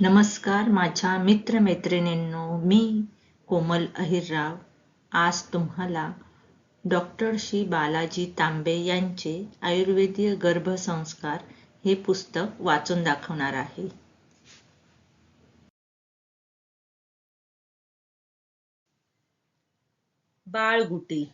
नमस्कार माझ्या मित्रमैत्रिणींनो मी कोमल अहिरराव. आज तुम्हाला डॉक्टर श्री बालाजी तांबे यांचे आयुर्वेदीय गर्भसंस्कार हे पुस्तक वाचून दाखवणार आहे. बाळगुटी.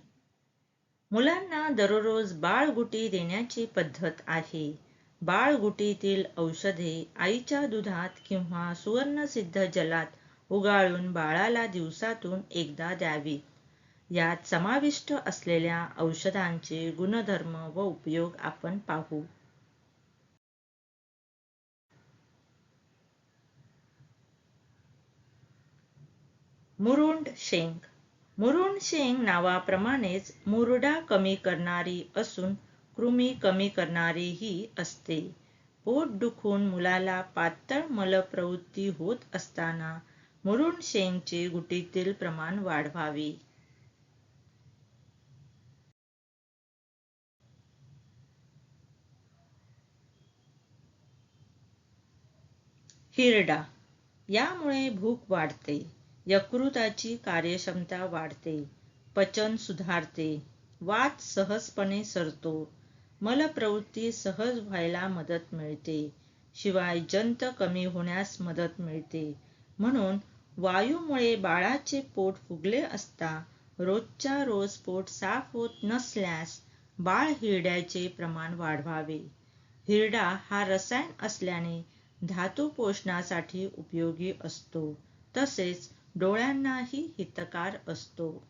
मुलांना दररोज बाळगुटी देण्याची पद्धत आहे. बाळगुटीतील औषधे आईच्या दुधात किंवा सुवर्णसिद्ध जलात उगाळून बाळाला दिवसातून एकदा द्यावी. यात समाविष्ट असलेल्या औषधांचे गुणधर्म व उपयोग आपण पाहू. मुरुंड शेंग. मुरुंड शेंग नावाप्रमाणेच मुरडा कमी करणारी असून कृमी कमी करणारीही असते. पोट दुखून मुलाला पातळ मलप्रवृत्ती होत असताना मुरुण शेंगचे गुटीतील प्रमाण वाढवावे. हिरडा. यामुळे भूक वाढते. यकृताची कार्यक्षमता वाढते. पचन सुधारते. वात सहजपणे सरतो. मलप्रवृत्ती सहज व्हायला मदत मिळते. शिवाय जंत कमी होण्यास मदत मिळते. म्हणून वायूमुळे बाळाचे पोट फुगले असता रोजच्या रोज पोट साफ होत नसल्यास बाळ हिरड्याचे प्रमाण वाढवावे. हिरडा हा रसायन असल्याने धातू पोषणासाठी उपयोगी असतो. तसेच डोळ्यांनाही हितकार असतो.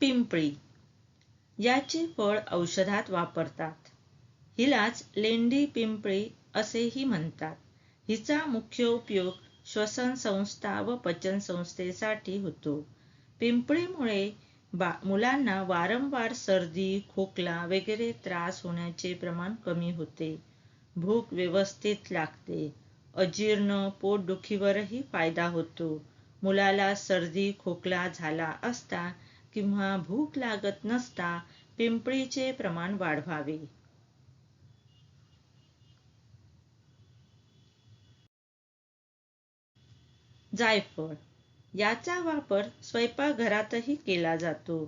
पिंपळी. याचे फळ औषधात वापरतात. हिलाच लेंडी पिंपळी असेही म्हणतात. हिचा मुख्य उपयोग श्वसन संस्था व पचन संस्थेसाठी होतो. पिंपळीमुळे बा मुलांना वारंवार सर्दी खोकला वगैरे त्रास होण्याचे प्रमाण कमी होते. भूक व्यवस्थित लागते. अजीर्ण पोटदुखीवरही फायदा होतो. मुलाला सर्दी खोकला झाला असता किंवा भूक लागत नसता पिंपळीचे प्रमाण वाढवावे. जायफळ. याचा वापर स्वयंपाकघरातही केला जातो.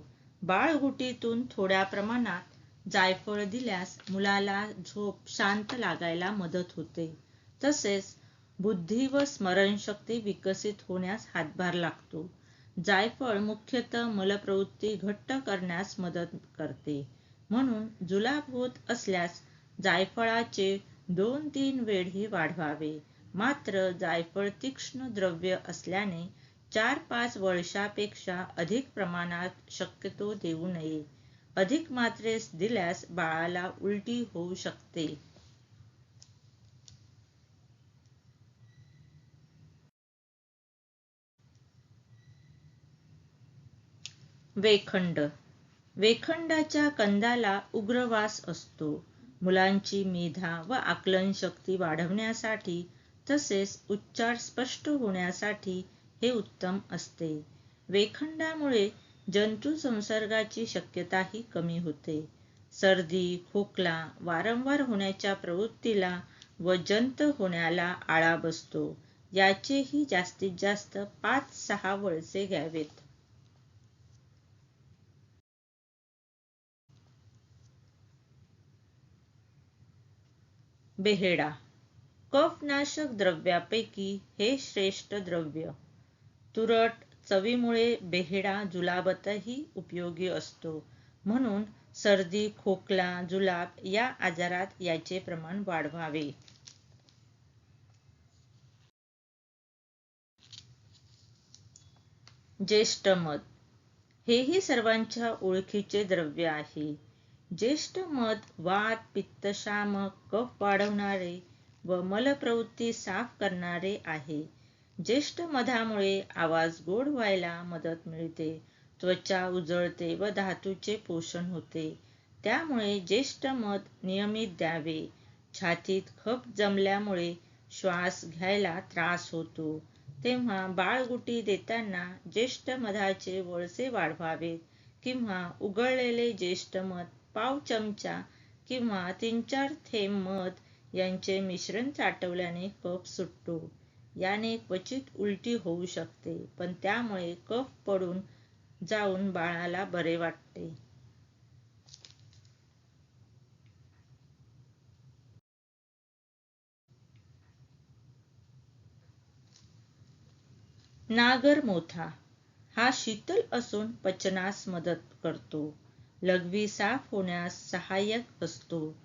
बाळगुटीतून थोड्या प्रमाणात जायफळ दिल्यास मुलाला झोप शांत लागायला मदत होते. तसेच बुद्धी व स्मरणशक्ती विकसित होण्यास हातभार लागतो. जायफळ मुख्यतः मलप्रवृत्ती घट्ट करण्यास मदत करते. म्हणून जुलाब होत असल्यास जायफळाचे दोन तीन वेळही वाढवावे. मात्र जायफळ तीक्ष्ण द्रव्य असल्याने चार पाच वर्षापेक्षा अधिक प्रमाणात शक्यतो देऊ नये. अधिक मात्रेस दिल्यास बाळाला उलटी होऊ शकते. वेखंड. वेखंडाच्या कंदाला उग्रवास असतो. मुलांची मेधा व आकलन शक्ती वाढवण्यासाठी तसेच उच्चार स्पष्ट होण्यासाठी हे उत्तम असते. वेखंडामुळे जंतू संसर्गाची शक्यताही कमी होते. सर्दी खोकला वारंवार होण्याच्या प्रवृत्तीला व जंत होण्याला आळा बसतो. याचेही जास्तीत जास्त पाच सहा वळसे घ्यावेत. बेहेडा. कफनाशक द्रव्यापैकी हे श्रेष्ठ द्रव्य. तुरट चवीमुळे बेहेडा जुलाबतही उपयोगी असतो. म्हणून सर्दी खोकला जुलाब या आजारात याचे प्रमाण वाढवावे. ज्येष्ठ मध. हेही सर्वांच्या ओळखीचे द्रव्य आहे. ज्येष्ठ मध वात पित्तशामक कफ वाढवणारे व मलप्रवृत्ती साफ करणारे आहे. ज्येष्ठ मधामुळे आवाज गोड व्हायला मदत मिळते. त्वचा उजळते व धातूचे पोषण होते. त्यामुळे ज्येष्ठ मध नियमित द्यावे. छातीत खप जमल्यामुळे श्वास घ्यायला त्रास होतो. तेव्हा बाळगुटी देताना ज्येष्ठ मधाचे वळसे वाढवावेत किंवा उघडलेले ज्येष्ठ मध पाव चमचा किंवा तीन चार थेंब मध यांचे मिश्रण चाटवल्याने कफ सुटतो. याने क्वचित उलटी होऊ शकते पण त्यामुळे कफ पडून जाऊन बाळाला बरे वाटते. नागर मोथा हा शीतल असून पचनास मदत करतो. लघवी साफ होण्यास सहाय्यक असतो.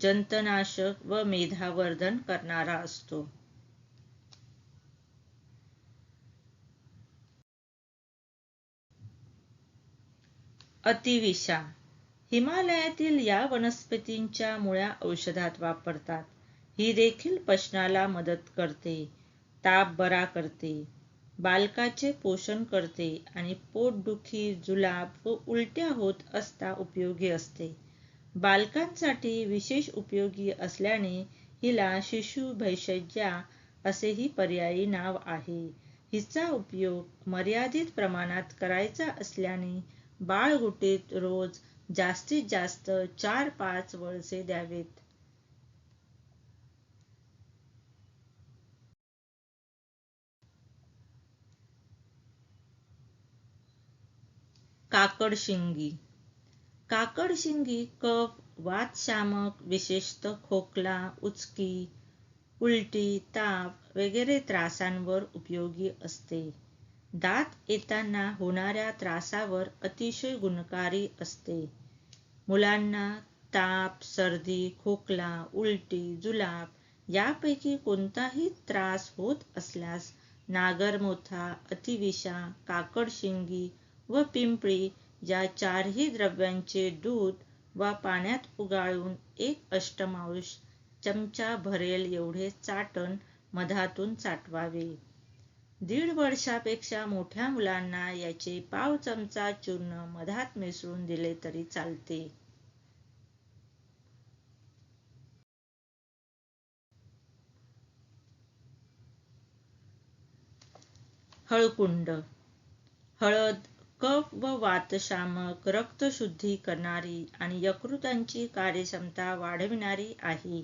जंतनाशक व मेधावर्धन करणारा असतो. अतिविषा. हिमालयातील या वनस्पतींच्या मुळ्या औषधात वापरतात. ही देखील पचनाला मदत करते. ताप बरा करते. बालकाचे पोषण करते आणि पोटदुखी जुलाब व उलट्या होत असता उपयोगी असते. बालकांसाठी विशेष उपयोगी असल्याने हिला शिशु भैषज्या असेही पर्यायी नाव आहे. हिचा उपयोग मर्यादित प्रमाणात करायचा असल्याने बाळगुटीत रोज जास्तीत जास्त चार पाच वळसे द्यावेत. काकडशिंगी. काकडशिंगी कफ वातशामक विशेषतः खोकला उचकी उलटी ताप वगैरे त्रासांवर उपयोगी असते. दात येताना होणाऱ्या त्रासावर अतिशय गुणकारी असते. मुलांना ताप सर्दी खोकला उलटी जुलाब यापैकी कोणताही त्रास होत असल्यास नागरमोथा अतिविषा काकडशिंगी व पिंपळी या चारही द्रव्यांचे दूध वा पाण्यात उगाळून एक अष्टमांश चमचा भरेल एवढे चाटण मधातून चाटवावे दीड वर्षापेक्षा मोठ्या मुलांना याचे पाव चमचा चूर्ण मधात मिसळून दिले तरी चालते. हळकुंड. हळद कफ व वातशामक रक्तशुद्धी करणारी आणि यकृतांची कार्यक्षमता वाढविणारी आहे.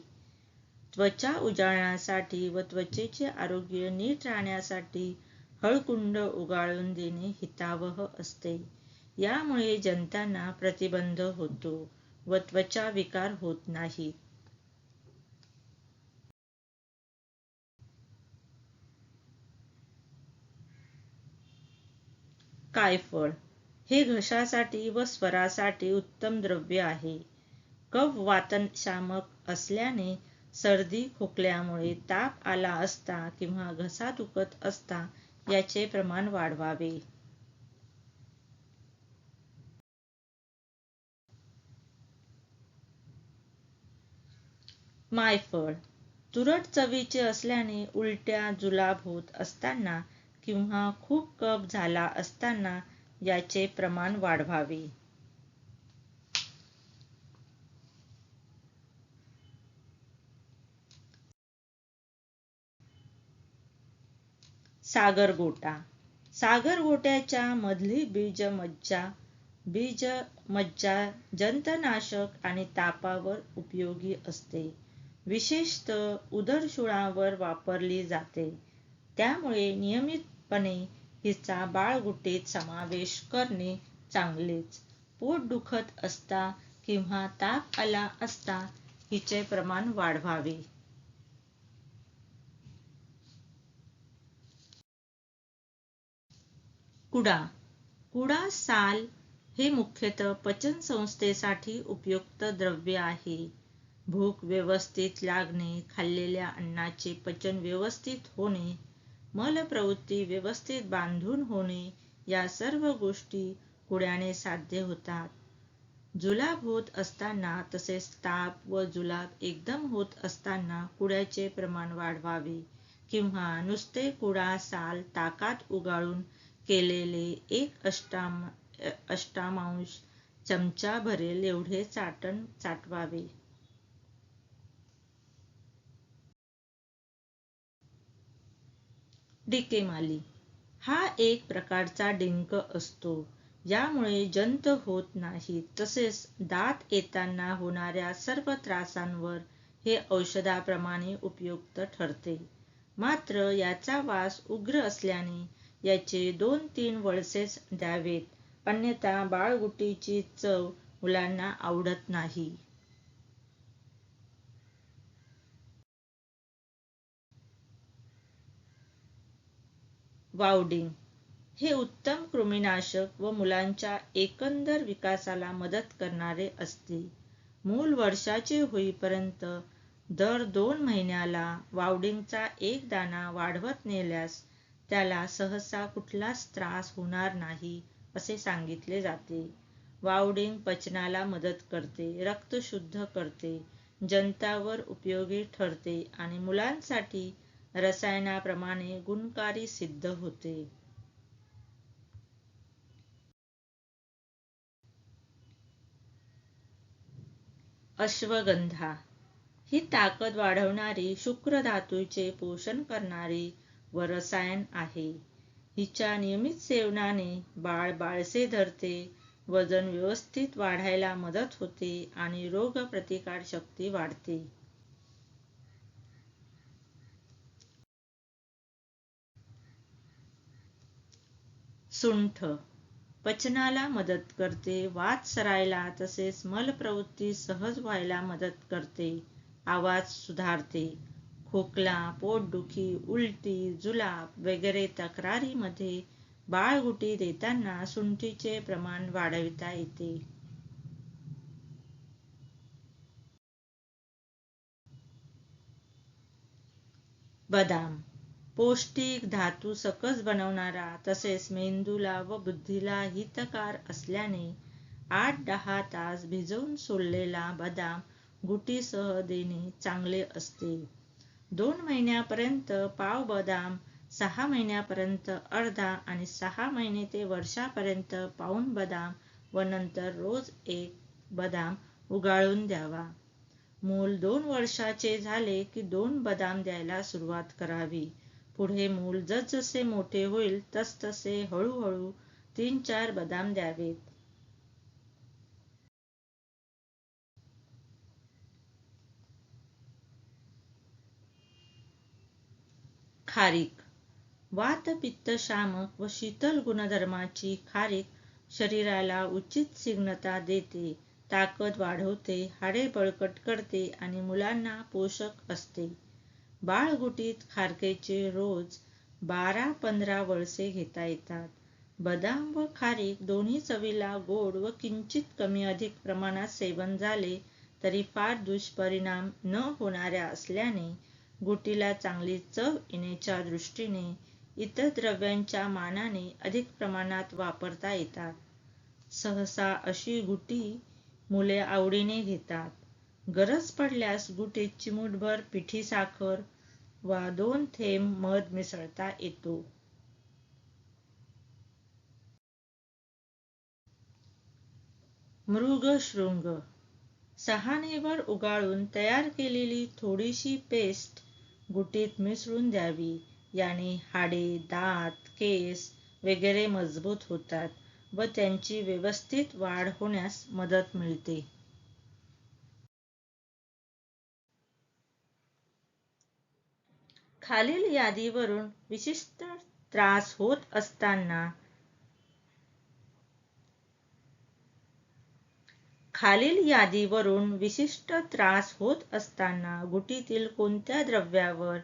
त्वचा उजाळण्यासाठी व त्वचेचे आरोग्य नीट राहण्यासाठी हळकुंड उगाळून देणे हितावह असते. यामुळे जंतांना प्रतिबंध होतो व त्वचा विकार होत नाहीत कायफळ. हे घशासाठी व स्वरासाठी उत्तम द्रव्य आहे. कफ वातनशामक असल्याने सर्दी खोकल्यामुळे ताप आला असता किंवा घसा दुखत असता याचे प्रमाण वाढवावे. मायफळ. तुरट चवीचे असल्याने उलट्या जुलाब होत असताना किंवा खूप कफ झाला असताना याचे प्रमाण वाढवावे. सागर गोट्याच्या मधली बीज मज्जा बीज मज्जा जंतनाशक आणि तापावर उपयोगी असते. विशेषतः उदरशुळावर वापरली जाते. त्यामुळे नियमित पणे हिचा बाळगुटीत समावेश करणे चांगलेच. पोट दुखत असता किंवा ताप आला असता हिचे प्रमाण वाढवावे. कुडा. कुडा साल हे मुख्यतः पचन संस्थेसाठी उपयुक्त द्रव्य आहे. भूक व्यवस्थित लागणे खाल्लेल्या अन्नाचे पचन व्यवस्थित होणे मलप्रवृत्ती व्यवस्थित बांधून होणे या सर्व गोष्टी कुड्याने साध्य होतात. जुलाब होत असताना तसेच ताप व जुलाब एकदम होत असताना कुड्याचे प्रमाण वाढवावे किंवा नुसते कुडा साल ताकात उगाळून केलेले एक अष्टाम अष्टामांश चमचा भरेल एवढे चाटण चाटवावे. डिकेमाली हा एक प्रकारचा डिंक असतो. यामुळे जंत होत नाही. तसेच दात येताना होणाऱ्या सर्व त्रासांवर हे औषधाप्रमाणे उपयुक्त ठरते. मात्र याचा वास उग्र असल्याने याचे दोन तीन वळसेच द्यावेत. अन्यथा बाळगुटीची चव मुलांना आवडत नाही. वावडिंग. हे उत्तम कृमीनाशक व मुलांच्या एकंदर विकासाला मदत करणारे असते. मूल वर्षाचे होईपर्यंत दर दोन महिन्याला वावडिंगचा एक दाणा वाढवत नेल्यास त्याला सहसा कुठलाच त्रास होणार नाही असे सांगितले जाते. वावडिंग पचनाला मदत करते रक्त शुद्ध करते जनतावर उपयोगी ठरते आणि मुलांसाठी रसायनाप्रमाणे गुणकारी सिद्ध होते. अश्वगंधा. ही ताकद वाढवणारी शुक्र धातूचे पोषण करणारी व रसायन आहे. हिच्या नियमित सेवनाने बाळ बाळसे धरते वजन व्यवस्थित वाढायला मदत होते आणि रोगप्रतिकार शक्ती वाढते. सुंठ. पचनाला मदत करते. वात सरायला तसेच मलप्रवृत्ती सहज व्हायला मदत करते. आवाज सुधारते. खोकला पोटदुखी उलटी जुलाब वगैरे तक्रारीमध्ये बाळगुटी देताना सुंठीचे प्रमाण वाढविता येते. बदाम. पौष्टिक धातू सकस बनवणारा तसेच मेंदूला व बुद्धीला हितकार असल्याने आठ दहा तास भिजवून सोडलेला बदाम गुटीसह देणे चांगले असते. दोन महिन्यापर्यंत पाव बदाम सहा महिन्यापर्यंत अर्धा आणि सहा महिने ते वर्षापर्यंत पाऊन बदाम व नंतर रोज एक बदाम उगाळून द्यावा. मूल दोन वर्षाचे झाले की दोन बदाम द्यायला सुरुवात करावी. पुढे मूल जसजसे मोठे होईल तसतसे हळूहळू तीन चार बदाम द्यावेत. खारीक. वात पित्त शामक व शीतल गुणधर्माची खारीक शरीराला उचित सिग्नता देते ताकद वाढवते हाडे बळकट करते आणि मुलांना पोषक असते. बाळगुटीत खारकेचे रोज बारा पंधरा वळसे घेता येतात. बदाम व खारीक दोन्ही चवीला गोड व किंचित कमी अधिक प्रमाणात सेवन झाले तरी फार दुष्परिणाम न होणाऱ्या असल्याने गुटीला चांगली चव येण्याच्या दृष्टीने इतर द्रव्यांच्या मानाने अधिक प्रमाणात वापरता येतात. सहसा अशी गुटी मुले आवडीने घेतात. गरज पडल्यास गुटीत चिमूटभर पिठी साखर वा दोन थेंब मध मिसळता येतो. मृगशृंग सहानेवर उगाळून तयार केलेली थोडीशी पेस्ट गुटीत मिसळून द्यावी. याने हाडे दात केस वगैरे मजबूत होतात व त्यांची व्यवस्थित वाढ होण्यास मदत मिळते. खालील यादीवरून विशिष्ट त्रास होत असताना खालील यादीवरून विशिष्ट त्रास होत असताना गुटीतील कोणत्या द्रव्यावर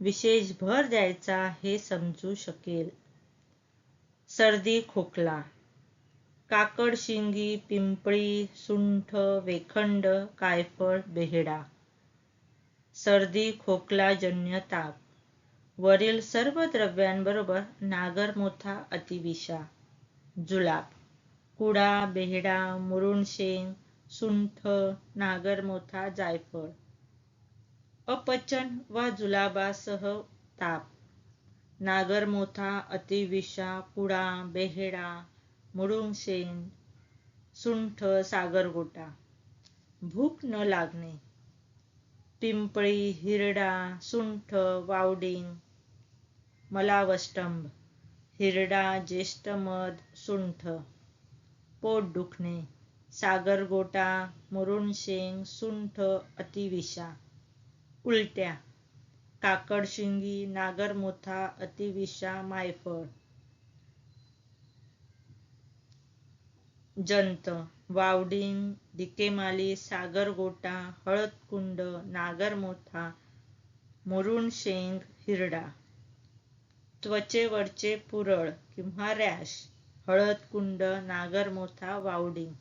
विशेष भर द्यायचा हे समजू शकेल. सर्दी खोकला काकड शिंगी पिंपळी सुंठ वेखंड कायफळ बेहडा सर्दी खोकलाजन्य ताप वरील सर्व द्रव्यांबरोबर नागरमोथा अतिविषा जुलाब कुडा बेहडा मुरुणशेंग सुंठ नागरमोथा जायफळ. अपचन व जुलाबासह ताप. नागरमोथा अतिविषा कुडा बेहेडा मुरुणशेंग सुंठ सागरगोटा. भूक न लागणे. पिंपळी हिरडा सुंठ वावडिंग मलावष्टंभ हिरडा ज्येष्ठ मध सुंठ. पोट दुखणे. सागरगोटा मुरुणशेंग सुंठ अतिविषा. उलट्या. काकडशिंगी नागरमोथा अतिविषा मायफळ. जंत. वावडिंग दिकेमाली सागरगोटा हळदकुंड नागरमोथा मुरुणशेंग हिरडा. त्वचेवरचे पुरळ किंवा रॅश हळदकुंड नागरमोथा वावडिंग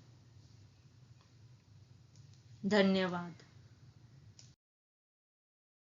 धन्यवाद.